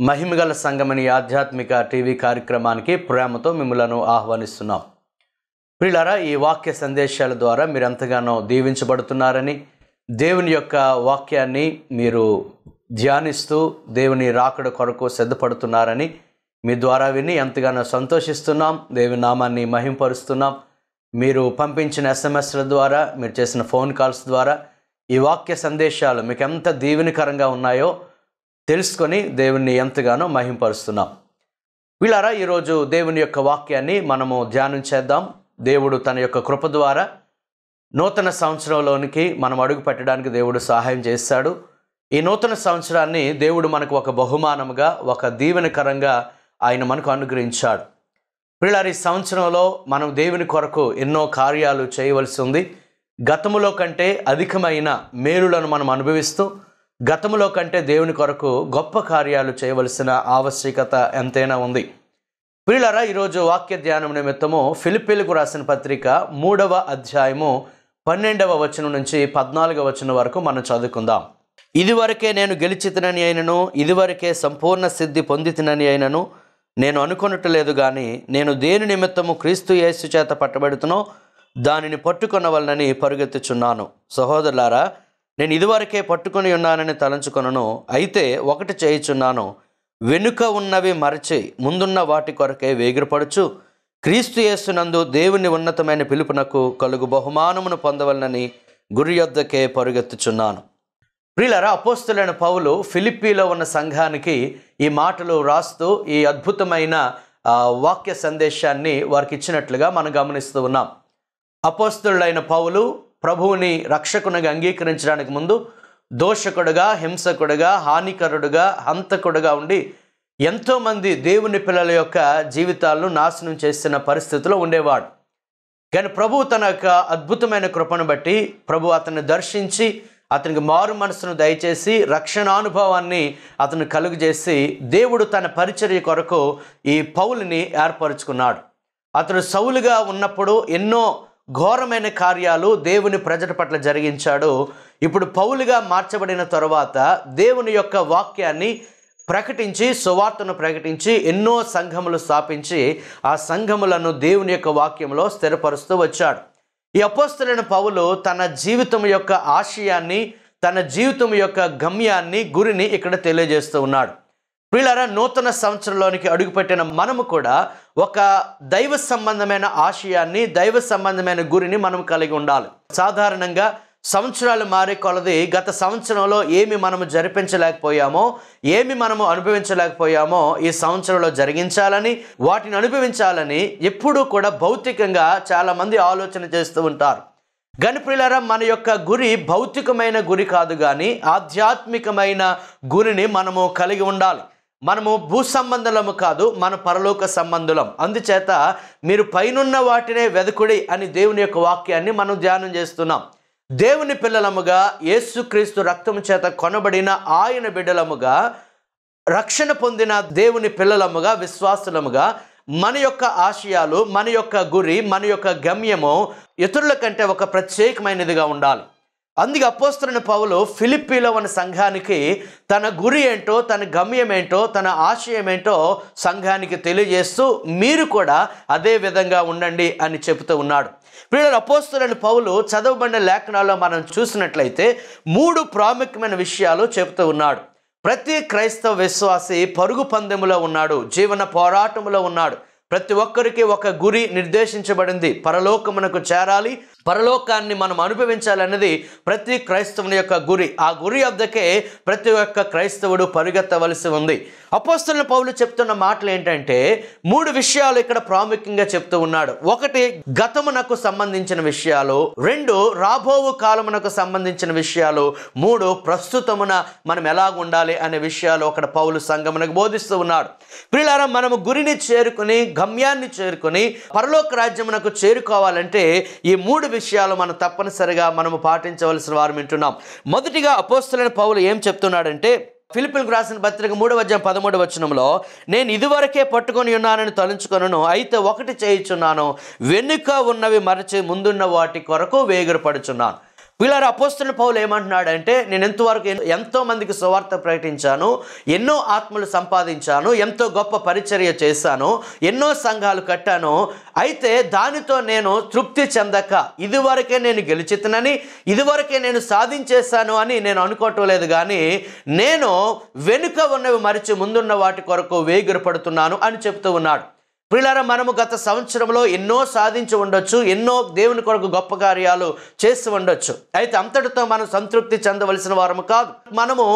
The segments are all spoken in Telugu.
మహిమగల సంగమని ఆధ్యాత్మిక టీవీ కార్యక్రమానికి ప్రేమతో మిమ్మలను ఆహ్వానిస్తున్నాం. ప్రియులారా ఈ వాక్య సందేశాల ద్వారా మీరు ఎంతగానో దీవించబడుతున్నారని దేవుని యొక్క వాక్యాన్ని మీరు ధ్యానిస్తూ దేవుని రాకడ కొరకు సిద్ధపడుతున్నారని మీ ద్వారా విని ఎంతగానో సంతోషిస్తున్నాం. దేవుని నామాన్ని మహింపరుస్తున్నాం. మీరు పంపించిన ఎస్ఎంఎస్ల ద్వారా మీరు చేసిన ఫోన్ కాల్స్ ద్వారా ఈ వాక్య సందేశాలు మీకు ఎంత దీవెనకరంగా ఉన్నాయో తెలుసుకొని దేవుణ్ణి ఎంతగానో మహింపరుస్తున్నాం. వీళ్ళారా ఈరోజు దేవుని యొక్క వాక్యాన్ని మనము ధ్యానం చేద్దాం. దేవుడు తన యొక్క కృప ద్వారా నూతన సంవత్సరంలోనికి మనం అడుగు పెట్టడానికి దేవుడు సహాయం చేస్తాడు. ఈ నూతన సంవత్సరాన్ని దేవుడు మనకు ఒక బహుమానముగా ఒక దీవెనకరంగా ఆయన మనకు అనుగ్రహించాడు. పిల్లలు ఈ సంవత్సరంలో మనం దేవుని కొరకు ఎన్నో కార్యాలు చేయవలసి ఉంది. గతములో కంటే అధికమైన మేలులను మనం అనుభవిస్తూ గతంలో కంటే దేవుని కొరకు గొప్ప కార్యాలు చేయవలసిన ఆవశ్యకత ఎంతైనా ఉంది. ప్రియులరా ఈరోజు వాక్య ధ్యానం నిమిత్తము ఫిలిపిలకు రాసిన పత్రిక మూడవ అధ్యాయము పన్నెండవ వచనం నుంచి పద్నాలుగవ వచనం వరకు మనం చదువుకుందాం. ఇదివరకే నేను గెలిచితినని అయినను ఇదివరకే సంపూర్ణ సిద్ధి పొందితినని అయినను నేను అనుకున్నట్లేదు లేదు కానీ నేను దేని నిమిత్తము క్రీస్తు యేసు చేత పట్టబడుతునో దానిని పట్టుకొనవలనని పరుగెత్తుచున్నాను. సహోదరులారా నేను ఇదివరకే పట్టుకొని ఉన్నానని తలంచుకొనను అయితే ఒకటి చేయుచున్నాను. వెనుక ఉన్నవి మరచి ముందున్న వాటి కొరకే వేగిరపడుచు క్రీస్తు యేసునందు దేవుని ఉన్నతమైన పిలుపునకు కలుగు బహుమానమును పొందవలనని గురి యొద్దకే పరుగెత్తుచున్నాను. ప్రియులరా అపోస్తులైన పౌలు ఫిలిప్పీలో ఉన్న సంఘానికి ఈ మాటలు రాస్తూ ఈ అద్భుతమైన వాక్య సందేశాన్ని వారికి ఇచ్చినట్లుగా మనం గమనిస్తూ ఉన్నాం. అపోస్తులైన పౌలు ప్రభువుని రక్షకునిగా అంగీకరించడానికి ముందు దోషకుడుగా హింసకుడుగా హానికరుడుగా హంతకుడుగా ఉండి ఎంతోమంది దేవుని పిల్లల యొక్క జీవితాలను నాశనం చేసిన పరిస్థితిలో ఉండేవాడు. కానీ ప్రభు తన యొక్క అద్భుతమైన కృపను బట్టి ప్రభు అతన్ని దర్శించి అతనికి మారు మనసును దయచేసి రక్షణానుభవాన్ని అతను కలుగజేసి దేవుడు తన పరిచర్య కొరకు ఈ పౌలుని ఏర్పరచుకున్నాడు. అతడు సౌలుగా ఉన్నప్పుడు ఎన్నో ఘోరమైన కార్యాలు దేవుని ప్రజల పట్ల జరిగించాడు. ఇప్పుడు పౌలుగా మార్చబడిన తర్వాత దేవుని యొక్క వాక్యాన్ని ప్రకటించి సువార్తను ప్రకటించి ఎన్నో సంఘములు స్థాపించి ఆ సంఘములను దేవుని యొక్క వాక్యంలో స్థిరపరుస్తూ వచ్చాడు. ఈ అపోస్తులైన పౌలు తన జీవితం యొక్క ఆశయాన్ని తన జీవితం యొక్క గమ్యాన్ని గురిని ఇక్కడ తెలియజేస్తూ ఉన్నాడు. ప్రియులారా నూతన సంవత్సరంలోనికి అడుగుపెట్టిన మనము కూడా ఒక దైవ సంబంధమైన ఆశయాన్ని దైవ సంబంధమైన గురిని మనం కలిగి ఉండాలి. సాధారణంగా సంవత్సరాలు మారే కొలది గత సంవత్సరంలో ఏమి మనము జరిపించలేకపోయామో ఏమి మనము అనుభవించలేకపోయామో ఈ సంవత్సరంలో జరిగించాలని వాటిని అనుభవించాలని ఎప్పుడూ కూడా భౌతికంగా చాలామంది ఆలోచన చేస్తూ ఉంటారు. గణప్రిలరా మన యొక్క గురి భౌతికమైన గురి కాదు కానీ ఆధ్యాత్మికమైన గురిని మనము కలిగి ఉండాలి. మనము భూ సంబంధులము కాదు మన పరలోక సంబంధులం. అందుచేత మీరు పైనున్న వాటినే వెదకుడి అని దేవుని యొక్క వాక్యాన్ని మనం ధ్యానం చేస్తున్నాం. దేవుని పిల్లలముగా యేసుక్రీస్తు రక్తము చేత కొనబడిన ఆయన బిడ్డలముగా రక్షణ పొందిన దేవుని పిల్లలముగా విశ్వాసులముగా మన యొక్క ఆశయాలు మన యొక్క గురి మన యొక్క గమ్యము ఇతరుల కంటే ఒక ప్రత్యేకమైనదిగా ఉండాలి. అందుకే అపోస్తున్న పౌలు ఫిలిప్పీలో ఉన్న సంఘానికి తన గురి ఏంటో తన గమ్యం ఏంటో తన ఆశయం ఏంటో సంఘానికి తెలియజేస్తూ మీరు కూడా అదే విధంగా ఉండండి అని చెబుతూ ఉన్నాడు. వీళ్ళ అపోస్తులైన పౌలు చదవబడిన లేఖనాల్లో మనం చూసినట్లయితే మూడు ప్రాముఖ్యమైన విషయాలు చెబుతూ ఉన్నాడు. ప్రతి క్రైస్తవ విశ్వాసి పరుగు పందెములో ఉన్నాడు జీవన పోరాటములో ఉన్నాడు. ప్రతి ఒక్కరికి ఒక గురి నిర్దేశించబడింది. పరలోకమునకు చేరాలి పరలోకాన్ని మనం అనుభవించాలన్నది ప్రతి క్రైస్తవుని యొక్క గురి. ఆ గురి వద్దకే ప్రతి ఒక్క క్రైస్తవుడు పరిగెత్తవలసి ఉంది. అపోస్తుల పౌలు చెప్తున్న మాటలు ఏంటంటే మూడు విషయాలు ఇక్కడ ప్రాముఖ్యంగా చెప్తూ ఉన్నాడు. ఒకటి గతమునకు సంబంధించిన విషయాలు. రెండు రాబోవు కాలమునకు సంబంధించిన విషయాలు. మూడు ప్రస్తుతమున మనం ఎలా ఉండాలి అనే విషయాలు అక్కడ పౌలు సంగమునకు బోధిస్తూ ఉన్నాడు. ప్రియులారా మనము గురిని చేరుకుని గమ్యాన్ని చేరుకుని పరలోక రాజ్యమునకు చేరుకోవాలంటే ఈ మూడు విషయాలు మనం తప్పనిసరిగా మనము పాటించవలసిన వారు వింటున్నాం. మొదటిగా అపోస్తులైన పౌలు ఏం చెప్తున్నాడంటే ఫిలిపిన్కు రాసిన పత్రిక మూడవ అధ్యాయం పదమూడు వచనంలో నేను ఇదివరకే పట్టుకొని ఉన్నానని తలంచుకొనను అయితే ఒకటి చేయుచున్నాను వెనుక ఉన్నవి మరచి ముందున్న వాటి కొరకు వేగురపడుచున్నాను. వీళ్ళ అపోస్తున్న పౌలు ఏమంటున్నాడంటే నేను ఎంతవరకు ఎంతో మందికి సువార్త ప్రకటించాను ఎన్నో ఆత్మలు సంపాదించాను ఎంతో గొప్ప పరిచర్య చేశాను ఎన్నో సంఘాలు కట్టాను అయితే దానితో నేను తృప్తి చెందక ఇదివరకే నేను గెలిచితనని ఇదివరకే నేను సాధించేశాను అని నేను అనుకోవటం లేదు కానీ నేను వెనుక ఉన్నవి మరిచి ముందున్న వాటి కొరకు వేగిరపడుతున్నాను అని చెప్తూ ఉన్నాడు. ప్రియులారా మనము గత సంవత్సరంలో ఎన్నో సాధించి ఉండొచ్చు ఎన్నో దేవుని కొరకు గొప్ప కార్యాలు చేసి ఉండొచ్చు. అయితే అంతటితో మనం సంతృప్తి చెందవలసిన వారము కాదు. మనము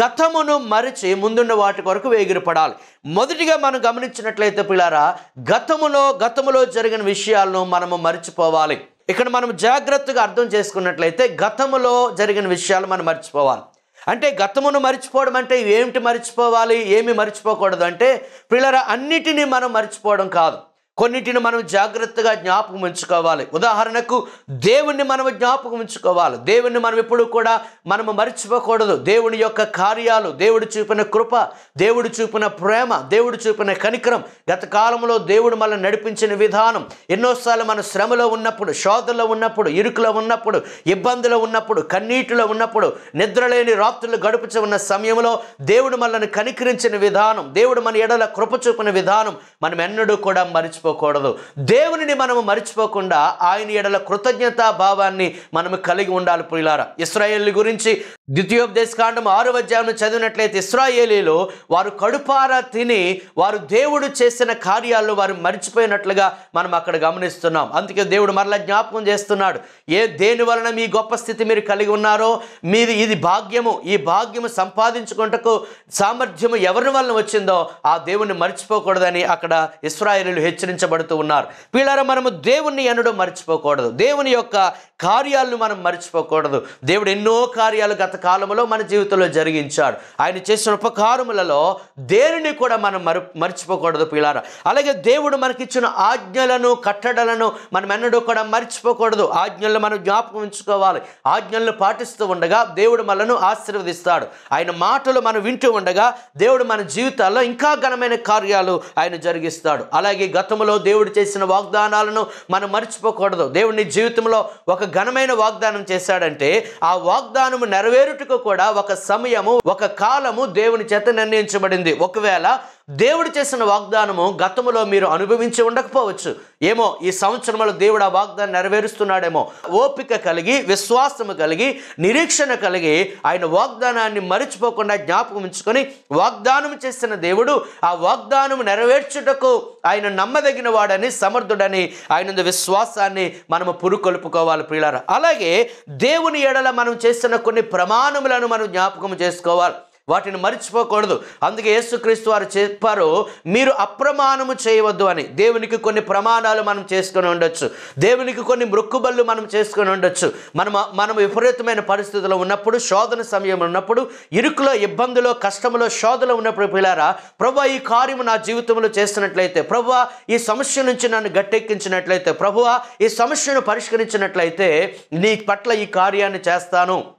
గతమును మరిచి ముందున్న వాటి కొరకు వేగిరపడాలి. మొదటిగా మనం గమనించినట్లయితే పిల్లారా గతములో గతములో జరిగిన విషయాలను మనము మర్చిపోవాలి. ఇక్కడ మనం జాగ్రత్తగా అర్థం చేసుకున్నట్లయితే గతములో జరిగిన విషయాలు మనం మర్చిపోవాలి. అంటే గతమును మర్చిపోవడం అంటే ఏమిటి మర్చిపోవాలి? ఏమి మర్చిపోకూడదు? అంటే పిల్లల అన్నిటినీ మనం మర్చిపోవడం కాదు. కొన్నిటిని మనం జాగ్రత్తగా జ్ఞాపకం ఉంచుకోవాలి. ఉదాహరణకు దేవుణ్ణి మనం జ్ఞాపకం ఉంచుకోవాలి. దేవుణ్ణి మనం ఎప్పుడు కూడా మనము మర్చిపోకూడదు. దేవుని యొక్క కార్యాలు దేవుడు చూపిన కృప దేవుడు చూపిన ప్రేమ దేవుడు చూపిన కనికరం గత కాలంలో దేవుడు మనల్ని నడిపించిన విధానం ఎన్నోసార్లు మన శ్రమలో ఉన్నప్పుడు శోధనలో ఉన్నప్పుడు ఇరుకులో ఉన్నప్పుడు ఇబ్బందులో ఉన్నప్పుడు కన్నీటిలో ఉన్నప్పుడు నిద్రలేని రాత్రులు గడుపుచు ఉన్న సమయంలో దేవుడు మనల్ని కనికరించిన విధానం దేవుడు మన ఎడల కృప చూపిన విధానం మనం ఎన్నడూ కూడా మర్చిపోకూడదు. దేవునిని మనము మర్చిపోకుండా ఆయన ఎడల కృతజ్ఞతా భావాన్ని మనము కలిగి ఉండాలి ప్రియులారా. ఇస్రాయేల్ గురించి ద్వితీయోపదేశకాండం ఆరు అధ్యాయం చదివినట్లయితే ఇస్రాయేలీలు వారు కడుపారా తిని వారు దేవుడు చేసిన కార్యాలు వారు మర్చిపోయినట్లుగా మనం అక్కడ గమనిస్తున్నాం. అందుకే దేవుడు మరలా జ్ఞాపకం చేస్తున్నాడు. ఏ దేని వలన మీ గొప్ప స్థితి మీరు కలిగి ఉన్నారో మీది ఇది భాగ్యము. ఈ భాగ్యము సంపాదించుకుంటకు సామర్థ్యము ఎవరి వలన వచ్చిందో ఆ దేవుణ్ణి మర్చిపోకూడదని అక్కడ ఇస్రాయేలీలు హెచ్చరించబడుతూ ఉన్నారు. వీళ్ళారా మనము దేవుణ్ణి అనడం మర్చిపోకూడదు. దేవుని యొక్క కార్యాలను మనం మర్చిపోకూడదు. దేవుడు ఎన్నో కార్యాలు గత కాలంలో మన జీవితంలో జరిగించాడు. ఆయన చేసిన ఉపకారములలో దేనిని కూడా మనం మరు మర్చిపోకూడదు పిల్లారా అలాగే దేవుడు మనకిచ్చిన ఆజ్ఞలను కట్టడలను మనం ఎన్నడూ కూడా మర్చిపోకూడదు. ఆజ్ఞలను మనం జ్ఞాపకం ఉంచుకోవాలి. ఆజ్ఞలను పాటిస్తూ ఉండగా దేవుడు మనను ఆశీర్వదిస్తాడు. ఆయన మాటలు మనం వింటూ ఉండగా దేవుడు మన జీవితాల్లో ఇంకా ఘనమైన కార్యాలు ఆయన జరిగిస్తాడు. అలాగే గతంలో దేవుడు చేసిన వాగ్దానాలను మనం మర్చిపోకూడదు. దేవుడిని జీవితంలో ఒక ఘనమైన వాగ్దానం చేశాడంటే ఆ వాగ్దానము నెరవేరుటకు కూడా ఒక సమయము ఒక కాలము దేవుని చేత నిర్ణయించబడింది. ఒకవేళ దేవుడు చేసిన వాగ్దానము గతంలో మీరు అనుభవించి ఉండకపోవచ్చు. ఏమో ఈ సంవత్సరంలో దేవుడు ఆ వాగ్దానం నెరవేరుస్తున్నాడేమో. ఓపిక కలిగి విశ్వాసము కలిగి నిరీక్షణ కలిగి ఆయన వాగ్దానాన్ని మరిచిపోకుండా జ్ఞాపకం ఉంచుకొని వాగ్దానం చేసిన దేవుడు ఆ వాగ్దానం నెరవేర్చుటకు ఆయన నమ్మదగిన వాడని సమర్థుడని ఆయన విశ్వాసాన్ని మనము పురుకొల్పుకోవాలి ప్రియులారా. అలాగే దేవుని ఎడల మనం చేసిన కొన్ని ప్రమాణములను మనం జ్ఞాపకం చేసుకోవాలి. వాటిని మర్చిపోకూడదు. అందుకే యేసుక్రీస్తు వారు చెప్పారు మీరు అప్రమాణము చేయవద్దు అని. దేవునికి కొన్ని ప్రమాణాలు మనం చేసుకొని ఉండొచ్చు. దేవునికి కొన్ని మృక్కుబళ్ళు మనం చేసుకొని ఉండొచ్చు. మనం మనం విపరీతమైన పరిస్థితుల్లో ఉన్నప్పుడు శోధన సమయం ఉన్నప్పుడు ఇరుకులో ఇబ్బందులో కష్టములో శోధనలో ఉన్నప్పుడు పిల్లారా ప్రభు ఈ కార్యము నా జీవితంలో చేస్తున్నట్లయితే ప్రభు ఈ సమస్య నుంచి నన్ను గట్టెక్కించినట్లయితే ప్రభు ఈ సమస్యను పరిష్కరించినట్లయితే నీ పట్ల ఈ కార్యాన్ని చేస్తాను.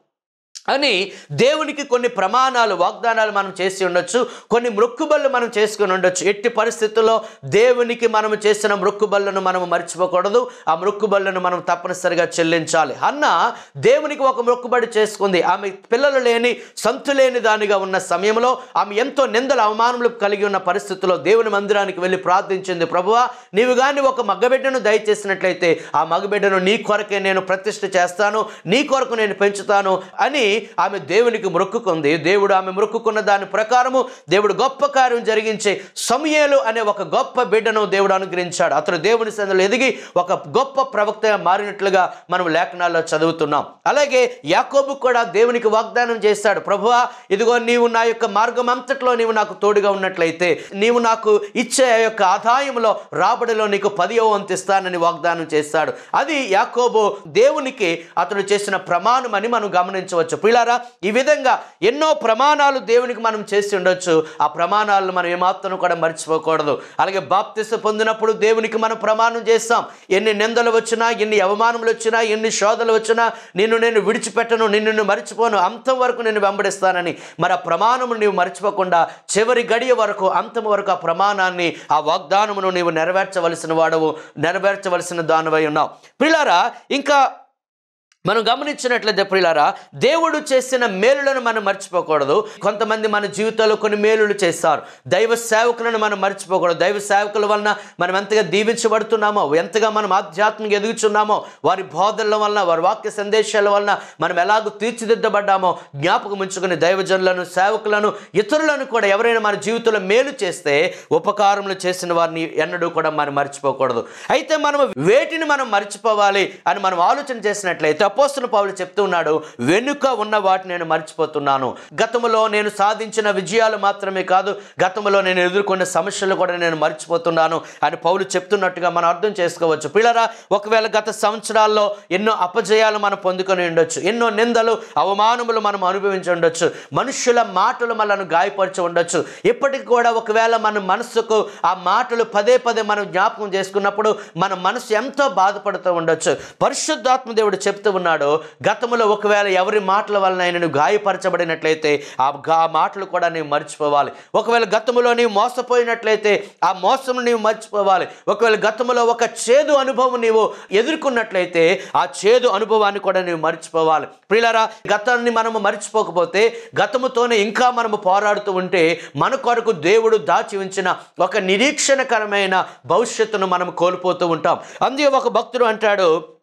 అని దేవునికి కొన్ని ప్రమాణాలు వాగ్దానాలు మనం చేసి ఉండొచ్చు. కొన్ని మృక్కుబళ్ళు మనం చేసుకుని ఉండొచ్చు. ఎట్టి పరిస్థితుల్లో దేవునికి మనం చేసిన మృక్కుబళ్ళను మనం మర్చిపోకూడదు. ఆ మృక్కుబళ్ళను మనం తప్పనిసరిగా చెల్లించాలి. అన్న దేవునికి ఒక మృక్కుబడి చేసుకుంది. ఆమె పిల్లలు లేని సంతు లేని దానిగా ఉన్న సమయంలో ఆమె ఎంతో నిందల అవమానములు కలిగి ఉన్న పరిస్థితుల్లో దేవుని మందిరానికి వెళ్ళి ప్రార్థించింది. ప్రభువా నీవు కానీ ఒక మగబిడ్డను దయచేసినట్లయితే ఆ మగబిడ్డను నీ కొరకే నేను ప్రతిష్ఠ చేస్తాను. నీ కొరకు నేను పెంచుతాను అని ఆమె దేవునికి మొక్కుకుంది. దేవుడు ఆమె మొక్కుకున్న దాని ప్రకారము దేవుడు గొప్ప కార్యం జరిగించే సమయలు అనే ఒక గొప్ప బిడ్డను దేవుడు అనుగ్రహించాడు. అతడు దేవుని సందులో ఎదిగి ఒక గొప్ప ప్రవక్తగా మారినట్లుగా మనం లేఖనాల్లో చదువుతున్నాం. అలాగే యాకోబు కూడా దేవునికి వాగ్దానం చేశాడు. ప్రభువా ఇదిగో నీవు నా యొక్క మార్గం అంతట్లో నీవు నాకు తోడుగా ఉన్నట్లయితే నీవు నాకు ఇచ్చే ఆ యొక్క ఆదాయంలో రాబడిలో నీకు పదియో వంతిస్తానని వాగ్దానం చేస్తాడు. అది యాకోబు దేవునికి అతడు చేసిన ప్రమాణం అని మనం గమనించవచ్చు. పిల్లారా ఈ విధంగా ఎన్నో ప్రమాణాలు దేవునికి మనం చేసి ఉండొచ్చు. ఆ ప్రమాణాలను మనం ఏమాత్రం కూడా మర్చిపోకూడదు. అలాగే బాప్తిస పొందినప్పుడు దేవునికి మనం ప్రమాణం చేస్తాం. ఎన్ని నిందలు వచ్చినా ఎన్ని అవమానములు వచ్చినా ఎన్ని శోధలు వచ్చినా నిన్ను నేను విడిచిపెట్టను నిన్ను మర్చిపోను అంతం వరకు నేను వెంబడిస్తానని. మరి ఆ ప్రమాణము నీవు మర్చిపోకుండా చివరి గడియ వరకు అంతం వరకు ఆ ప్రమాణాన్ని ఆ వాగ్దానమును నీవు నెరవేర్చవలసిన వాడవు నెరవేర్చవలసిన దానివై ఉన్నావు. పిల్లారా ఇంకా మనం గమనించినట్లయితే ప్రియులారా దేవుడు చేసిన మేలులను మనం మర్చిపోకూడదు. కొంతమంది మన జీవితంలో కొన్ని మేలులు చేస్తారు. దైవ సేవకులను మనం మర్చిపోకూడదు. దైవ సేవకుల వలన మనం ఎంతగా దీవించబడుతున్నామో ఎంతగా మనం ఆధ్యాత్మిక ఎదుగుచున్నామో వారి బోధనల వలన వారి వాక్య సందేశాల వలన మనం ఎలాగో తీర్చిదిద్దబడ్డామో జ్ఞాపకం ఉంచుకుని దైవజనులను సేవకులను ఇతరులను కూడా ఎవరైనా మన జీవితంలో మేలు చేస్తే ఉపకారములు చేసిన వారిని ఎన్నడూ కూడా మనం మర్చిపోకూడదు. అయితే మనం వేటిని మనం మర్చిపోవాలి అని మనం ఆలోచన చేసినట్లయితే అపోస్తుల పౌలు చెప్తూ ఉన్నాడు వెనుక ఉన్న వాటిని నేను మర్చిపోతున్నాను. గతంలో నేను సాధించిన విజయాలు మాత్రమే కాదు గతంలో నేను ఎదుర్కొన్న సమస్యలు కూడా నేను మర్చిపోతున్నాను అని పౌలు చెప్తున్నట్టుగా మనం అర్థం చేసుకోవచ్చు. పిల్లరా ఒకవేళ గత సంవత్సరాల్లో ఎన్నో అపజయాలు మనం పొందుకొని ఉండొచ్చు ఎన్నో నిందలు అవమానములు మనం అనుభవించి ఉండొచ్చు మనుషుల మాటలు మనల్ని గాయపరిచి ఉండొచ్చు ఇప్పటికి కూడా ఒకవేళ మన మనసుకు ఆ మాటలు పదే పదే మనం జ్ఞాపకం చేసుకున్నప్పుడు మన మనసు ఎంతో బాధపడుతూ ఉండొచ్చు. పరిశుద్ధాత్మ దేవుడు చెప్తూ ఉన్నాడు గతంలో ఒకవేళ ఎవరి మాటల వలన ఆయనను గాయపరచబడినట్లయితే ఆ గా- మాటలు కూడా నీవు మర్చిపోవాలి. ఒకవేళ గతంలో నీవు మోసపోయినట్లయితే ఆ మోసం నీవు మర్చిపోవాలి. ఒకవేళ గతంలో ఒక చేదు అనుభవం నీవు ఎదుర్కొన్నట్లయితే ఆ చేదు అనుభవాన్ని కూడా నీవు మర్చిపోవాలి. ప్రియులరా గతాన్ని మనము మర్చిపోకపోతే గతముతోనే ఇంకా మనము పోరాడుతూ ఉంటే మన కొరకు దేవుడు దాచి ఉంచిన ఒక నిరీక్షణకరమైన భవిష్యత్తును మనం కోల్పోతూ ఉంటాం. అందుకే ఒక భక్తుడు అంటాడు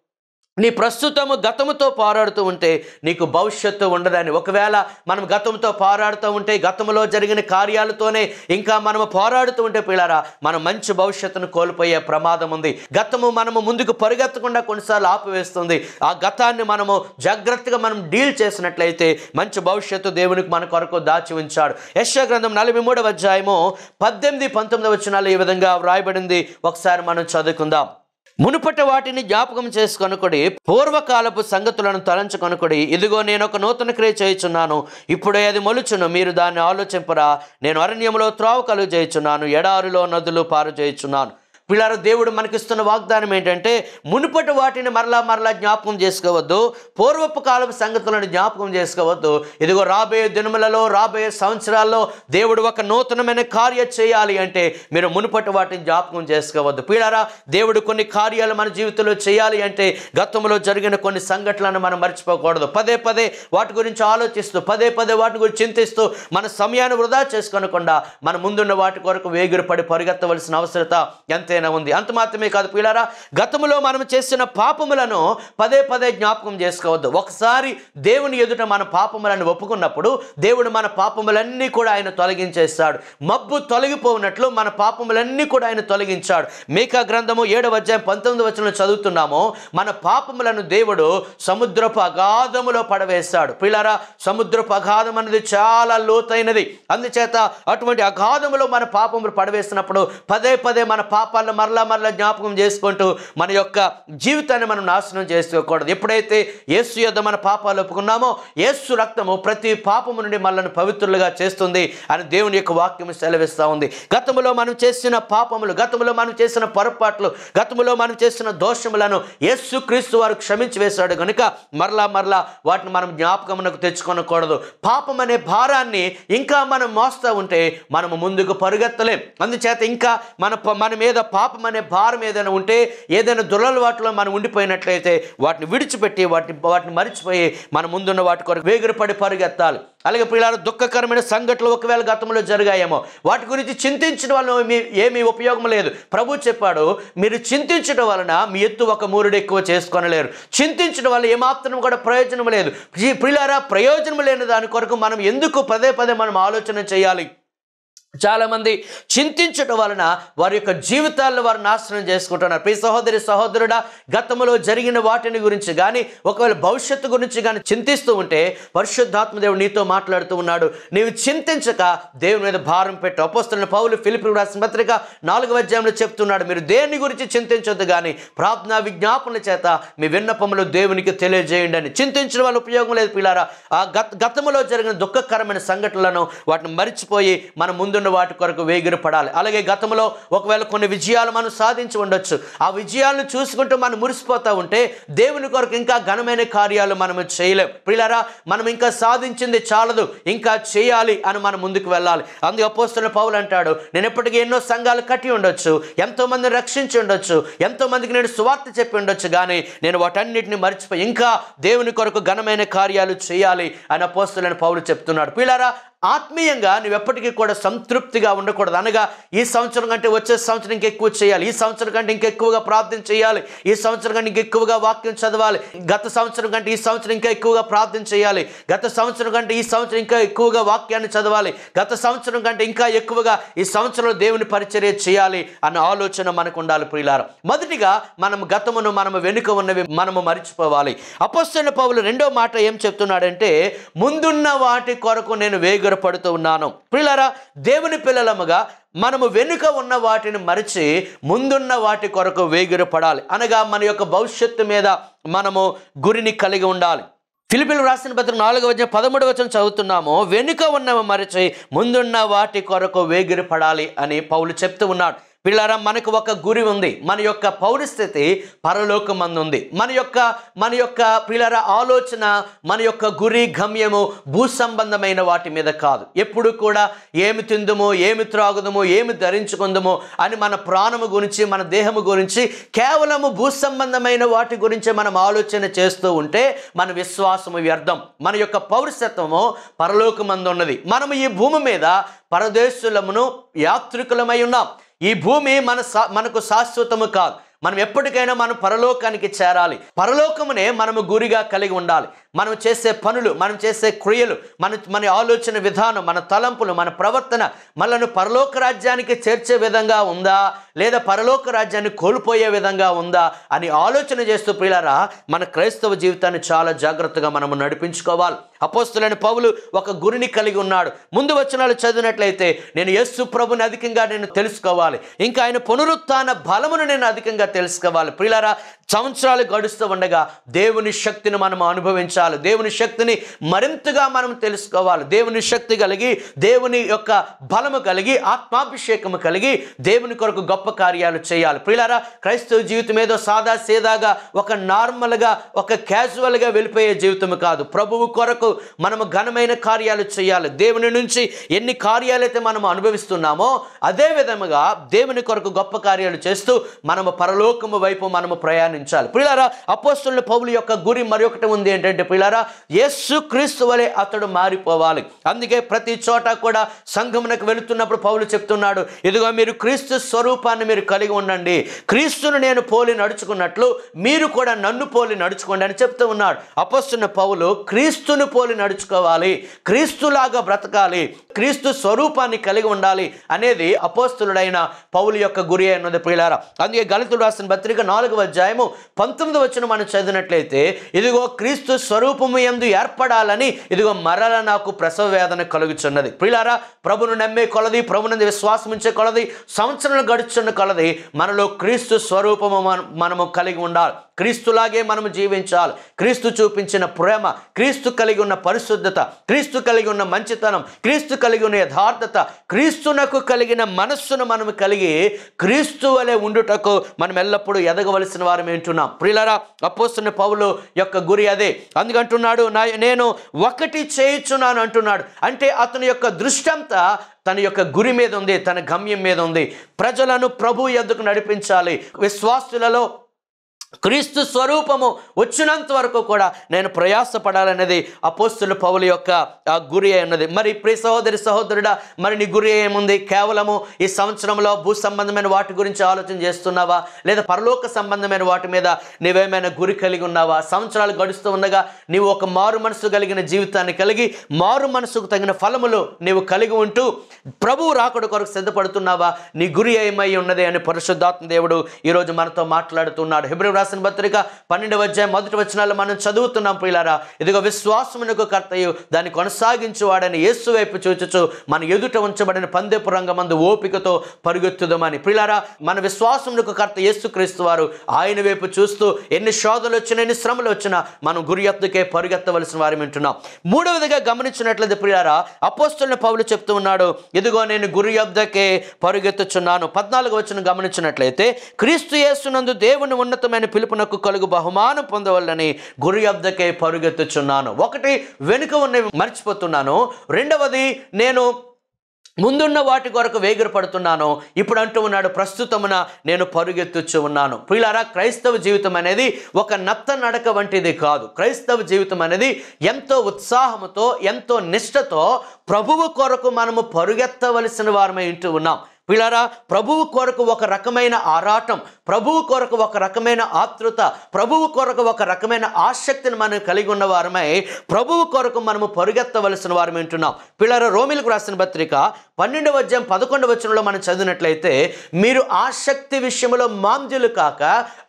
నీ ప్రస్తుతము గతముతో పోరాడుతూ ఉంటే నీకు భవిష్యత్తు ఉండదని. ఒకవేళ మనం గతంతో పోరాడుతూ ఉంటే గతంలో జరిగిన కార్యాలతోనే ఇంకా మనము పోరాడుతూ ఉంటే పిల్లరా మనం మంచి భవిష్యత్తును కోల్పోయే ప్రమాదం ఉంది. గతము మనము ముందుకు పరిగెత్తకుండా కొన్నిసార్లు ఆపివేస్తుంది. ఆ గతాన్ని మనము జాగ్రత్తగా మనం డీల్ చేసినట్లయితే మంచి భవిష్యత్తు దేవునికి మన కొరకు దాచి ఉంచాడు. యశ గ్రంథం నలభై మూడవ అధ్యాయము పద్దెనిమిది పంతొమ్మిది వచ్చినాలు ఈ విధంగా వ్రాయబడింది. ఒకసారి మనం చదువుకుందాం. మునుపటి వాటిని జ్ఞాపకం చేసుకొనుకొడి పూర్వకాలపు సంగతులను తలంచుకొనుకొడి ఇదిగో నేను ఒక నూతన క్రియ చేయుచున్నాను. ఇప్పుడే అది మొలుచును మీరు దాన్ని ఆలోచింపరా. నేను అరణ్యంలో త్రోవ కలుగు చేయుచున్నాను ఎడారిలో నదులు పారు చేయుచున్నాను పిల్లలు దేవుడు మనకిస్తున్న వాగ్దానం ఏంటంటే మునుపటి వాటిని మరలా మరలా జ్ఞాపకం చేసుకోవద్దు పూర్వపు కాలపు సంగతులను జ్ఞాపకం చేసుకోవద్దు. ఇదిగో రాబోయే దినములలో రాబోయే సంవత్సరాల్లో దేవుడు ఒక నూతనమైన కార్య చేయాలి అంటే మీరు మునుపటి వాటిని జ్ఞాపకం చేసుకోవద్దు. పీడారా దేవుడు కొన్ని కార్యాలు మన జీవితంలో చేయాలి అంటే గతంలో జరిగిన కొన్ని సంఘటనలను మనం మర్చిపోకూడదు. పదే పదే వాటి గురించి ఆలోచిస్తూ పదే పదే వాటి గురించి చింతిస్తూ మన సమయాన్ని వృధా చేసుకోనకుండా మన ముందున్న వాటి కొరకు వేగురు పడి పరిగెత్తవలసిన అవసరత ఎంత ఎంతైనా ఉంది. అంత మాత్రమే కాదు పిల్లారా గతంలో మనం చేసిన పాపములను పదే పదే జ్ఞాపకం చేసుకోవద్దు. ఒకసారి దేవుని ఎదుట మన పాపములను ఒప్పుకున్నప్పుడు దేవుడు మన పాపములన్నీ కూడా ఆయన తొలగించేస్తాడు. మబ్బు తొలగిపోయినట్లు మన పాపములన్నీ కూడా ఆయన తొలగించాడు. మేకా గ్రంథము ఏడవ అధ్యాయం పంతొమ్మిది వచ్చిన చదువుతున్నాము మన పాపములను దేవుడు సముద్రపు అగాధములో పడవేస్తాడు. పిల్లారా సముద్రపు అగాధం అనేది చాలా లోతైనది. అందుచేత అటువంటి అగాధములో మన పాపములు పడవేసినప్పుడు పదే పదే మన పాపాలను మరలా మరలా జ్ఞాపకం చేసుకుంటూ మన యొక్క జీవితాన్ని మనం నాశనం చేసుకోకూడదు. ఎప్పుడైతే యేసు యొద్ద మన పాపాలు ఒప్పుకున్నామో యేసు రక్తము ప్రతి పాపము నుండి మనల్ని పవిత్రులుగా చేస్తుంది అని దేవుని యొక్క వాక్యం సెలవిస్తూ ఉంది. గతంలో మనం చేసిన పాపములు గతంలో మనం చేసిన పొరపాట్లు గతంలో మనం చేసిన దోషములను యేసు క్రీస్తు వారు క్షమించి వేశాడు కనుక మరలా మరలా వాటిని మనం జ్ఞాపకమునకు తెచ్చుకొనకూడదు. పాపం అనే భారాన్ని ఇంకా మనం మోస్తూ ఉంటే మనము ముందుకు పరుగెత్తలేం. అందుచేత ఇంకా మన మన మీద పాపం అనే భారం ఏదైనా ఉంటే ఏదైనా దురలవాట్లో మనం ఉండిపోయినట్లయితే వాటిని విడిచిపెట్టి వాటిని వాటిని మరిచిపోయి మన ముందున్న వాటి కొరకు వేగిరపడి పరుగెత్తాలి. అలాగే పిల్లలు దుఃఖకరమైన సంఘటనలు ఒకవేళ గతంలో జరిగాయేమో వాటి గురించి చింతించడం వల్ల మీ ఏమీ ఉపయోగం లేదు. ప్రభు చెప్పాడు మీరు చింతించడం వలన మీ ఎత్తు ఒక మూరుడు ఎక్కువ చేసుకొనలేరు. చింతించడం వల్ల ఏమాత్రం కూడా ప్రయోజనం లేదు. ప్రియులారా ప్రయోజనం లేని దాని కొరకు మనం ఎందుకు పదే పదే మనం ఆలోచన చేయాలి? చాలామంది చింతించడం వలన వారి యొక్క జీవితాలను వారు నాశనం చేసుకుంటున్నారు. ప్రియ సహోదరి సహోదరుడా గతంలో జరిగిన వాటిని గురించి కానీ ఒకవేళ భవిష్యత్తు గురించి కానీ చింతిస్తూ ఉంటే పరిశుద్ధాత్మ దేవుడు నీతో మాట్లాడుతూ ఉన్నాడు. నీవు చింతించక దేవుని మీద భారం పెట్టు. అపోస్తున్న పౌలు ఫిలిపి రాసిన పత్రిక నాలుగవ అధ్యాయంలో చెప్తున్నాడు మీరు దేని గురించి చింతించొద్దు కానీ ప్రార్థనా విజ్ఞాపనల చేత మీ విన్నపములు దేవునికి తెలియజేయండి అని. చింతించడం వల్ల ఉపయోగం లేదు పిల్లారా. ఆ గత గతంలో జరిగిన దుఃఖకరమైన సంఘటనలను వాటిని మరిచిపోయి మన ముందు ఉన్న వాటి కొరకు వేగిరి పడాలి అలాగే గతంలో ఒకవేళ కొన్ని విజయాలు మనం సాధించి ఉండొచ్చు. ఆ విజయాలను చూసుకుంటూ మనం మురిసిపోతూ ఉంటే దేవుని కొరకు ఇంకా ఘనమైన కార్యాలు మనం చేయలేం. పిల్లరా మనం ఇంకా సాధించింది చాలదు. ఇంకా చేయాలి అని మనం ముందుకు వెళ్ళాలి. అందుకే అపోస్తున్న పౌలు అంటాడు నేను ఎప్పటికీ ఎన్నో సంఘాలు కట్టి ఉండొచ్చు ఎంతో మందిని రక్షించి ఉండొచ్చు ఎంతో మందికి నేను సువార్త చెప్పి ఉండొచ్చు కానీ నేను వాటన్నిటిని మర్చిపోయి ఇంకా దేవుని కొరకు ఘనమైన కార్యాలు చేయాలి అని అపోస్తులైన పౌలు చెప్తున్నాడు. పిల్లరా ఆత్మీయంగా నువ్వు ఎప్పటికీ కూడా సంతృప్తిగా ఉండకూడదు. అనగా ఈ సంవత్సరం కంటే వచ్చే సంవత్సరం ఇంకెక్కువ చేయాలి. ఈ సంవత్సరం కంటే ఇంకా ఎక్కువగా ప్రార్థన చేయాలి. ఈ సంవత్సరం కంటే ఇంకా ఎక్కువగా వాక్యం చదవాలి. గత సంవత్సరం కంటే ఈ సంవత్సరం ఇంకా ఎక్కువగా ప్రార్థన చేయాలి. గత సంవత్సరం కంటే ఈ సంవత్సరం ఇంకా ఎక్కువగా వాక్యాన్ని చదవాలి. గత సంవత్సరం కంటే ఇంకా ఎక్కువగా ఈ సంవత్సరంలో దేవుని పరిచర్య చేయాలి అన్న ఆలోచన మనకు ఉండాలి ప్రియులారు. మొదటిగా మనం గతమును మనము వెనుక ఉన్నవి మనము మర్చిపోవాలి. అపస్తున్న పౌలు రెండో మాట ఏం చెప్తున్నాడంటే ముందున్న వాటి కొరకు నేను వేగురపడుతూ ఉన్నాను. పిల్లరా దేవుని పిల్లలముగా మనము వెనుక ఉన్న వాటిని మరిచి ముందున్న వాటి కొరకు వేగిరపడాలి. అనగా మన యొక్క భవిష్యత్తు మీద మనము గురిని కలిగి ఉండాలి. ఫిలిపిలు రాసిన పత్రిక నాలుగవ వచ్చిన పదమూడవ వచ్చిన చదువుతున్నాము. వెనుక ఉన్నవి మరిచి ముందున్న వాటి కొరకు వేగిరపడాలి అని పౌలు చెప్తూ ఉన్నాడు. పిల్లారా మనకు ఒక గురి ఉంది. మన యొక్క పౌరస్థితి పరలోకమందు ఉంది మన యొక్క మన యొక్క పిల్లర ఆలోచన మన యొక్క గురి గమ్యము భూ సంబంధమైన వాటి మీద కాదు. ఎప్పుడు కూడా ఏమి తిందుము ఏమి త్రాగుదము ఏమి ధరించుకుందము అని మన ప్రాణము గురించి మన దేహము గురించి కేవలము భూ సంబంధమైన వాటి గురించి మనం ఆలోచన చేస్తూ ఉంటే మన విశ్వాసము వ్యర్థం. మన యొక్క పౌరసత్వము పరలోకమందు ఉన్నది మనము ఈ భూమి మీద పరదేశులమును యాత్రికులమై ఉన్నాం. ఈ భూమి మన మనకు శాశ్వతము కాదు. మనం ఎప్పటికైనా మనం పరలోకానికి చేరాలి. పరలోకమునే మనము గురిగా కలిగి ఉండాలి. మనం చేసే పనులు మనం చేసే క్రియలు మన మన ఆలోచన విధానం మన తలంపులు మన ప్రవర్తన మనను పరలోక రాజ్యానికి చేర్చే విధంగా ఉందా? లేదా పరలోక రాజ్యాన్ని కోల్పోయే విధంగా ఉందా? అని ఆలోచన చేస్తూ పిల్లరా మన క్రైస్తవ జీవితాన్ని చాలా జాగ్రత్తగా మనము నడిపించుకోవాలి. అపోస్తులైన పౌలు ఒక గురిని కలిగి ఉన్నాడు. ముందు వచనాలు చదివినట్లయితే నేను యస్సు ప్రభుని అధికంగా నేను తెలుసుకోవాలి. ఇంకా ఆయన పునరుత్థాన బలమును నేను అధికంగా తెలుసుకోవాలి. పిల్లరా సంవత్సరాలు గడుస్తూ ఉండగా దేవుని శక్తిని మనం అనుభవించాలి. దేవుని శక్తిని మరింతగా మనం తెలుసుకోవాలి. దేవుని శక్తి కలిగి దేవుని యొక్క బలము కలిగి ఆత్మాభిషేకము కలిగి దేవుని కొరకు గొప్ప కార్యాలు చేయాలి. ప్రియులారా క్రైస్తవ జీవితం ఏదో సాదా సీదాగా ఒక నార్మల్గా ఒక క్యాజువల్గా వెళ్ళిపోయే జీవితం కాదు. ప్రభువు కొరకు మనము ఘనమైన కార్యాలు చేయాలి. దేవుని నుంచి ఎన్ని కార్యాలైతే మనం అనుభవిస్తున్నామో అదే విధముగా దేవుని కొరకు గొప్ప కార్యాలు చేస్తూ మనము పరలోకము వైపు మనము ప్రయాణించాలి. ప్రియులారా అపోస్తుల పౌలు యొక్క గురి మరొకటి ఉంది ఏంటంటే పిల్లరా యేసు క్రీస్తు వలె అతడు మారిపోవాలి. అందుకే ప్రతి చోట కూడా సంఘమునకు వెళుతున్నప్పుడు పౌలు చెప్తున్నాడు ఇదిగో మీరు క్రీస్తు స్వరూపాన్ని మీరు కలిగి ఉండండి. క్రీస్తును నేను పోలి నడుచుకున్నట్లు మీరు కూడా నన్ను పోలి నడుచుకోండి అని చెప్తూ ఉన్నాడు. అపస్తున్న పౌలు క్రీస్తును పోలి నడుచుకోవాలి. క్రీస్తులాగా బ్రతకాలి. క్రీస్తు స్వరూపాన్ని కలిగి ఉండాలి అనేది అపోస్తులుడైన పౌలు యొక్క గురి అన్నది ప్రియులారా. అందుకే గలితుడు రాసిన పత్రిక నాలుగవ అధ్యాయము పంతొమ్మిది వచ్చిన మనం చదివినట్లయితే ఇదిగో క్రీస్తు స్వరూపము ఎందు ఏర్పడాలని ఇదిగో మరల నాకు ప్రసవ వేదన కలుగుచున్నది. ప్రియులారా ప్రభును నమ్మే కొలది ప్రభునందు విశ్వాసం ఉంచే కొలది సంవత్సరాలు గడుచున్న కొలది మనలో క్రీస్తు స్వరూపము మనము కలిగి ఉండాలి. క్రీస్తులాగే మనము జీవించాలి. క్రీస్తు చూపించిన ప్రేమ క్రీస్తు కలిగి ఉన్న పరిశుద్ధత క్రీస్తు కలిగి ఉన్న మంచితనం క్రీస్తు కలిగి ఉన్న యథార్థత క్రీస్తునకు కలిగిన మనస్సును మనము కలిగి క్రీస్తు వలె ఉండుటకు మనం ఎల్లప్పుడూ ఎదగవలసిన వారం ఏంటున్నాం ప్రియులరా అపోస్తున్న పౌలు యొక్క గురి అదే. అందుకే నాలుగు అంటున్నాడు నా నేను ఒకటి చేయుచున్నాను అంటున్నాడు. అంటే అతని యొక్క దృష్టి అంతా తన యొక్క గురి మీద ఉంది తన గమ్యం మీద ఉంది. ప్రజలను ప్రభు ఎద్దుకు నడిపించాలి. విశ్వాసులలో క్రీస్తు స్వరూపము వచ్చినంత వరకు కూడా నేను ప్రయాసపడాలనేది అపోస్తుల పౌలు యొక్క గురి అయి ఉన్నది. మరి ప్రియ సహోదరి సహోదరుడా మరి నీ గురి ఏముంది? కేవలము ఈ సంవత్సరంలో భూ సంబంధమైన వాటి గురించి ఆలోచన చేస్తున్నావా? లేదా పరలోక సంబంధమైన వాటి మీద నీవేమైనా గురి కలిగి ఉన్నావా? సంవత్సరాలు గడుస్తూ ఉండగా నీవు ఒక మారు మనసు కలిగిన జీవితాన్ని కలిగి మారు మనసుకు తగిన ఫలములు నీవు కలిగి ఉంటూ ప్రభువు రాకుడు కొరకు సిద్ధపడుతున్నావా? నీ గురి ఏమై ఉన్నది అని పరిశుద్ధాత్మ దేవుడు ఈరోజు మనతో మాట్లాడుతున్నాడు. హెబ్రి రాసిన పత్రిక పన్నెండు వచ్చే మొదటి వచనాలు మనం చదువుతున్నాం ప్రియులారా. ఇదిగో విశ్వాసమునకు కర్తయు దాన్ని కొనసాగించువాడని యేసు వైపు చూచుచు మన ఎదుట ఉంచబడిన పందెపు రంగమందు ఓపికతో పరుగెత్తుదమని. ప్రియులారా మన విశ్వాసమునకు కర్త యేసుక్రీస్తు వారు ఆయన వైపు చూస్తూ ఎన్ని శోధనలు వచ్చినా ఎన్ని శ్రమలు వచ్చినా మనం గురి ఎత్తుకే పరుగెత్తవలసిన వారి వింటున్నాం. మూడవదిగా గమనించినట్లయితే ప్రియారా అపోస్తులను పౌలు చెప్తూ ఉన్నాడు ఇదిగో నేను గురి ఎద్దకే పరుగెత్తుచున్నాను. పద్నాలుగు వచ్చిన గమనించినట్లయితే క్రీస్తు యేసునందు దేవుని ఉన్నతమైన పిలుపునకు కలుగు బహుమానం పొందవల్లని గురి అద్దకే పరుగెత్తుచున్నాను. ఒకటి వెనుక ఉన్నవి మర్చిపోతున్నాను. రెండవది నేను ముందున్న వాటి కొరకు వేగిరపడుతున్నాను. ఇప్పుడు అంటూ ఉన్నాడు ప్రస్తుతమున నేను పరుగెత్తుచ్చు ఉన్నాను. ప్రియులారా క్రైస్తవ జీవితం అనేది ఒక నత్త నడక వంటిది కాదు. క్రైస్తవ జీవితం అనేది ఎంతో ఉత్సాహముతో ఎంతో నిష్టతో ప్రభువు కొరకు మనము పరుగెత్తవలసిన వారమై ఇంటూ ఉన్నాం. పిల్లరా ప్రభువు కొరకు ఒక రకమైన ఆరాటం ప్రభువు కొరకు ఒక రకమైన ఆతృత ప్రభువు కొరకు ఒక రకమైన ఆసక్తిని మనం కలిగి ఉన్న వారమై ప్రభువు కొరకు మనము పరుగెత్తవలసిన వారం వింటున్నాం పిల్లర రోమిలకు రాసిన పత్రిక పన్నెండవ అధ్యాయం పదకొండవ వచనంలో మనం చదివినట్లయితే మీరు ఆసక్తి విషయంలో మాంద్యులు కాక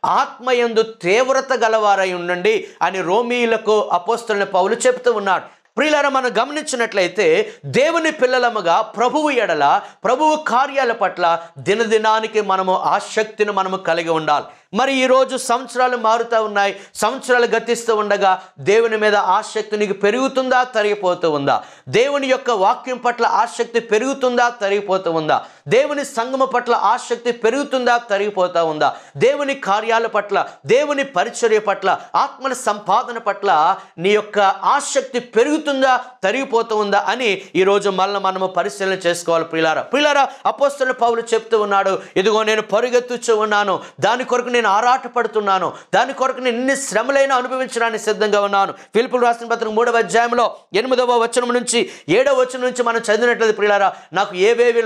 ఆత్మయందు తీవ్రత గలవారై ఉండండి అని రోమీలకు అపోస్తులని పౌలు చెప్తూ ఉన్నాడు. ప్రియులారా మనం గమనించినట్లయితే దేవుని పిల్లలముగా ప్రభువు ఎడల ప్రభువు కార్యాల పట్ల దినదినానికి మనము ఆసక్తిని మనము కలిగి ఉండాలి. మరి ఈరోజు సంవత్సరాలు మారుతూ ఉన్నాయి సంవత్సరాలు గతిస్తూ ఉండగా దేవుని మీద ఆసక్తి నీకు పెరుగుతుందా తరిగిపోతూ ఉందా? దేవుని యొక్క వాక్యం పట్ల ఆసక్తి పెరుగుతుందా తరిగిపోతూ ఉందా? దేవుని సంగమ పట్ల ఆసక్తి పెరుగుతుందా తరిగిపోతూ ఉందా? దేవుని కార్యాల పట్ల దేవుని పరిచర్య పట్ల ఆత్మల సంపాదన పట్ల నీ యొక్క ఆసక్తి పెరుగుతుందా తరిగిపోతూ ఉందా అని ఈరోజు మళ్ళీ మనము పరిశీలన చేసుకోవాలి ప్రియులారా. ప్రియులారా అపోస్తుల పౌలు చెప్తూ ఉన్నాడు ఇదిగో నేను పరుగెత్తుచూ ఉన్నాను దాని కొరకు నేను ఆరాటపడుతున్నాను దాని కొరకు నేను ఎన్ని శ్రమలైనా అనుభవించడానికి సిద్ధంగా ఉన్నాను. పిలుపులు రాసిన పత్రిక మూడవ అధ్యాయంలో ఎనిమిదవ వచనం నుంచి ఏడవ వచనం నుంచి మనం చదివినట్లయితే ప్రియులారా నాకు ఏవేవి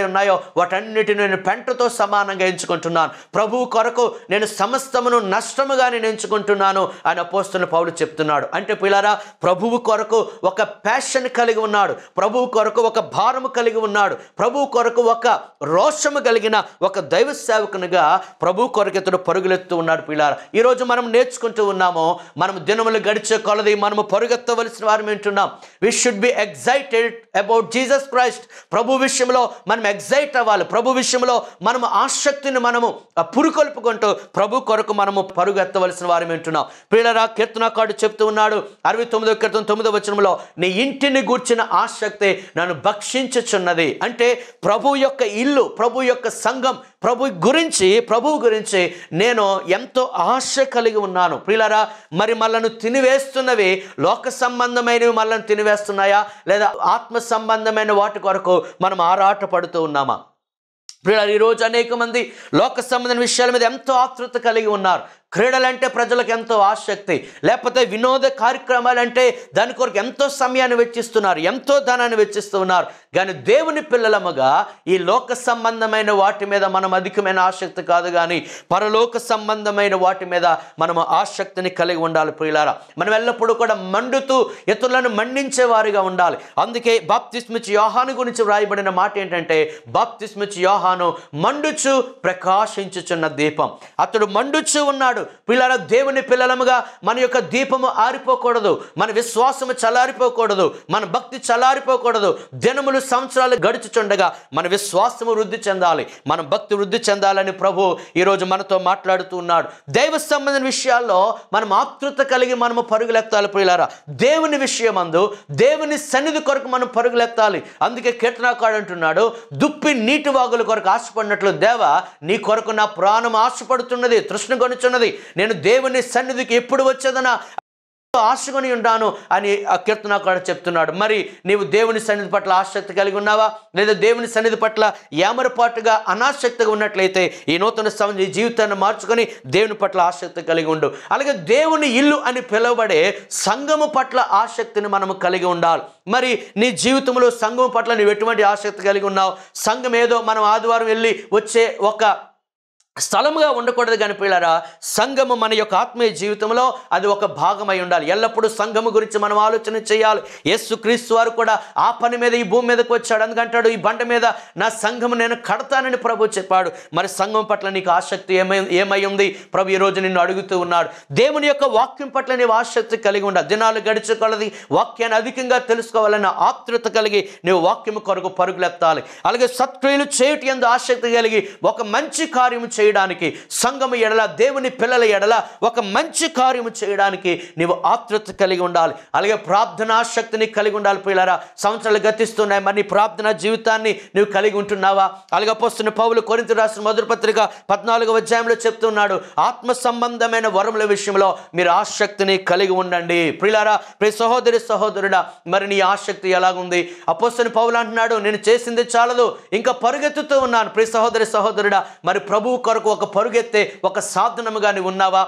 లాభకరములై ఉన్నాయో వాటన్నిటిని నేను పెంటతో సమానంగా ఎంచుకుంటున్నాను. ప్రభువు కొరకు నేను సమస్తమును నష్టముగా నేను ఎంచుకుంటున్నాను అని అపోస్తున్న పౌలు చెప్తున్నాడు. అంటే పిల్లరా ప్రభువు కొరకు ఒక ప్యాషన్ కలిగి ఉన్నాడు. ప్రభువు కొరకు ఒక భారము కలిగి ఉన్నాడు. ప్రభువు కొరకు ఒక రోషము కలిగిన ఒక దైవ సేవకునిగా ప్రభు కొరకు ఇతడు పరుగులెత్తు ఉన్నాడు పిల్లార. ఈరోజు మనం నేర్చుకుంటూ ఉన్నాము మనం దినములు గడిచే కొలది మనము పరుగెత్తవలసిన వారు వింటున్నాం we should be excited about Jesus Christ ప్రభు విషయంలో మనం ఎగ్జైట్ అవ్వాలి. ప్రభు విషయంలో మనము ఆసక్తిని మనము పురుకొల్పుకుంటూ ప్రభు కొరకు మనము పరుగెత్తవలసిన వారు వింటున్నాం. ప్రియులరా కీర్తనకాడు చెప్తూ ఉన్నాడు. అరవై తొమ్మిదో కీర్తన తొమ్మిదో వచనంలో నీ ఇంటిని గూర్చిన ఆసక్తి నన్ను భక్షించుచున్నది. అంటే ప్రభు యొక్క ఇల్లు ప్రభు యొక్క సంఘం ప్రభు గురించి ప్రభువు గురించి నేను ఎంతో ఆశ కలిగి ఉన్నాను. ప్రియులరా మరి మళ్ళను తినివేస్తున్నవి లోక సంబంధమైనవి మళ్ళను తినివేస్తున్నాయా? లేదా ఆత్మ సంబంధమైన వాటి కొరకు మనం ఆరాట పడుతూ ఉన్నామా? ప్రియులారా ఈరోజు అనేక మంది లోక సంబంధమైన విషయాల మీద ఎంతో ఆతృత కలిగి ఉన్నారు. క్రీడలంటే ప్రజలకు ఎంతో ఆసక్తి లేకపోతే వినోద కార్యక్రమాలంటే దాని కొరకు ఎంతో సమయాన్ని వెచ్చిస్తున్నారు ఎంతో ధనాన్ని వెచ్చిస్తున్నారు. కానీ దేవుని పిల్లలముగా ఈ లోక సంబంధమైన వాటి మీద మనం అధికమైన ఆసక్తి కాదు కానీ పరలోక సంబంధమైన వాటి మీద మనము ఆసక్తిని కలిగి ఉండాలి ప్రియులారా. మనం ఎల్లప్పుడూ కూడా మండుతూ ఇతరులను మండించేవారుగా ఉండాలి. అందుకే బాప్తిస్మిచ్ యోహాను గురించి వ్రాయబడిన మాట ఏంటంటే బాప్తిస్మిచ్ యోహాను మండుచు ప్రకాశించుచున్న దీపం. అతడు మండుచు ఉన్నాడు. పిల్లల దేవుని పిల్లలముగా మన యొక్క దీపము ఆరిపోకూడదు. మన విశ్వాసము చలారిపోకూడదు. మన భక్తి చలారిపోకూడదు. దినములు సంవత్సరాలు గడుచుచుండగా మన విశ్వాసము వృద్ధి చెందాలి. మన భక్తి వృద్ధి చెందాలని ప్రభు ఈరోజు మనతో మాట్లాడుతూ ఉన్నాడు. దైవ సంబంధమైన విషయాల్లో మనం ఆతృత కలిగి మనము పరుగులెత్తాలి పిల్లారా. దేవుని విషయమందు దేవుని సన్నిధి కొరకు మనం పరుగులెత్తాలి. అందుకే కీర్తనాకాడు అంటున్నాడు దుప్పి నీటి వాగుల కొరకు ఆశపడినట్లు దేవ నీ కొరకు నా ప్రాణం ఆశపడుతున్నది తృష్ణ కొనుచున్నది నేను దేవుని సన్నిధికి ఎప్పుడు వచ్చేదనా ఆశకొని ఉంటాను అని ఆ కీర్తన కూడా చెప్తున్నాడు. మరి నీవు దేవుని సన్నిధి పట్ల ఆసక్తి కలిగి ఉన్నావా? లేదా దేవుని సన్నిధి పట్ల ఏమరపాటుగా అనాసక్తిగా ఉన్నట్లయితే ఈ నూతన సంవత్సరం ఈ జీవితాన్ని మార్చుకొని దేవుని పట్ల ఆసక్తి కలిగి ఉండు. అలాగే దేవుని ఇల్లు అని పిలువబడే సంఘము పట్ల ఆసక్తిని మనము కలిగి ఉండాలి. మరి నీ జీవితంలో సంఘం పట్ల నువ్వు ఎటువంటి ఆసక్తి కలిగి ఉన్నావు? సంఘం ఏదో మనం ఆదివారం వెళ్ళి వచ్చే ఒక స్థలముగా ఉండకూడదు కానీ పిల్లరా సంఘము మన యొక్క ఆత్మీయ జీవితంలో అది ఒక భాగమై ఉండాలి. ఎల్లప్పుడూ సంఘము గురించి మనం ఆలోచన చేయాలి. యేసు క్రీస్తు వారు కూడా ఆ పని మీద ఈ భూమి మీదకి వచ్చాడు. అందుకంటాడు ఈ బండ మీద నా సంఘము నేను కడతానని ప్రభు చెప్పాడు. మరి సంఘం పట్ల నీకు ఆసక్తి ఏమై ఏమై ఉంది? ప్రభు ఈరోజు నిన్ను అడుగుతూ ఉన్నాడు. దేవుని యొక్క వాక్యం పట్ల నీవు ఆసక్తి కలిగి ఉండాలి. దినాలు గడిచే కొలది వాక్యాన్ని అధికంగా తెలుసుకోవాలన్న ఆతృత కలిగి నీవు వాక్యము కొరకు పరుగులెత్తాలి. అలాగే సత్క్రియలు చేయటి ఎందు ఆసక్తి కలిగి ఒక మంచి కార్యము చేయడానికి సంఘము ఎడల దేవుని పిల్లల ఎడల ఒక మంచి కార్యము చేయడానికి నీవు ఆతృత కలిగి ఉండాలి. అలాగే ప్రార్థనా శక్తిని కలిగి ఉండాలి పిల్లరా. సంవత్సరాలు గతిస్తున్నాయి మరి ప్రార్థనా జీవితాన్ని నువ్వు కలిగి ఉంటున్నావా? అలాగే పోస్తున్న పౌలు కొరింత రాసిన మొదటి పత్రిక పద్నాలుగవ అధ్యాయంలో చెప్తున్నాడు ఆత్మ సంబంధమైన వరముల విషయంలో మీరు ఆసక్తిని కలిగి ఉండండి. ప్రిలారా ప్రి సహోదరి సహోదరుడా మరి నీ ఆసక్తి ఎలాగుంది? అపోస్తుని పౌలు అంటున్నాడు నేను చేసింది చాలదు ఇంకా పరుగెత్తుతూ ఉన్నాను. ప్రి సహోదరి సహోదరుడా మరి ప్రభువు కొరకు ఒక పరుగెత్తే ఒక సాధనముగా ఉన్నావా?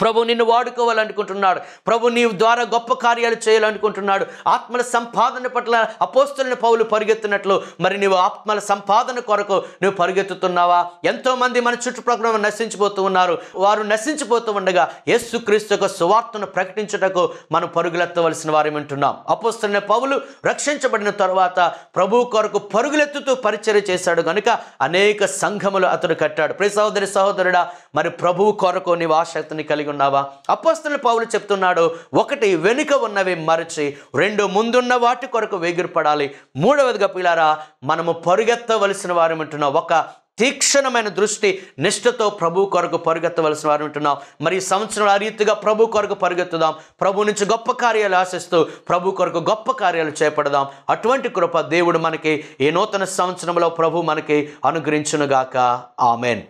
ప్రభు నిన్ను వాడుకోవాలనుకుంటున్నాడు. ప్రభు నీ ద్వారా గొప్ప కార్యాలు చేయాలనుకుంటున్నాడు. ఆత్మల సంపాదన పట్ల అపోస్తులను పౌలు పరిగెత్తినట్లు మరి నీవు ఆత్మల సంపాదన కొరకు నువ్వు పరిగెత్తుతున్నావా? ఎంతో మంది మన చుట్టుప్రక్కల నశించిపోతూ ఉన్నారు. వారు నశించిపోతూ ఉండగా యేసుక్రీస్తు యొక్క సువార్తను ప్రకటించుటకు మనం పరుగులెత్తవలసిన వారు వింటున్నాం అపోస్తున్న పౌలు రక్షించబడిన తర్వాత ప్రభు కొరకు పరుగులెత్తుతూ పరిచయం చేశాడు కనుక అనేక సంఘములు అతడు కట్టాడు. ప్రియ సహోదరి సహోదరుడా మరి ప్రభువు కొరకు నీవు ఆసక్తిని కలిగి ఉన్నావా? అపోస్తుల పౌలు చెప్తున్నాడు ఒకటి వెనుక ఉన్నవి మరచి రెండు ముందున్న వాటి కొరకు వేగిరపడాలి. మూడవదిగా పిల్లారా మనము పరుగెత్తవలసిన వారు ఉంటున్నాం. ఒక తీక్షణమైన దృష్టి నిష్ఠతో ప్రభు కొరకు పరుగెత్తవలసిన వారు ఉంటున్నాం. మరి సంవత్సరం ఆ రీతిగా ప్రభు కొరకు పరుగెత్తుదాం. ప్రభు నుంచి గొప్ప కార్యాలు ఆశిస్తూ ప్రభు కొరకు గొప్ప కార్యాలు చేపడదాం. అటువంటి కృప దేవుడు మనకి ఈ నూతన సంవత్సరంలో ప్రభు మనకి అనుగ్రహించునుగాక. Amen.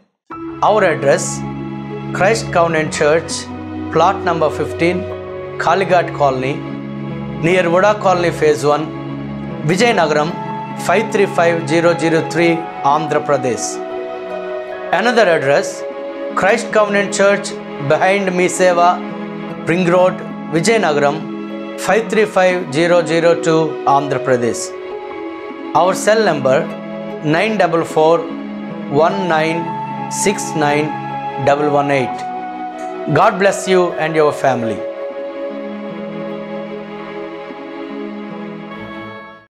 Our address Christ Covenant Church, plot number 15, Kaligat Colony, near Voda Colony Phase 1, Vijayanagaram 535003, Andhra Pradesh. Another address, Christ Covenant Church behind Miseva, Ring Road, Vijayanagaram 535002, Andhra Pradesh. Our cell number 944 1969 double one eight. God bless you and your family.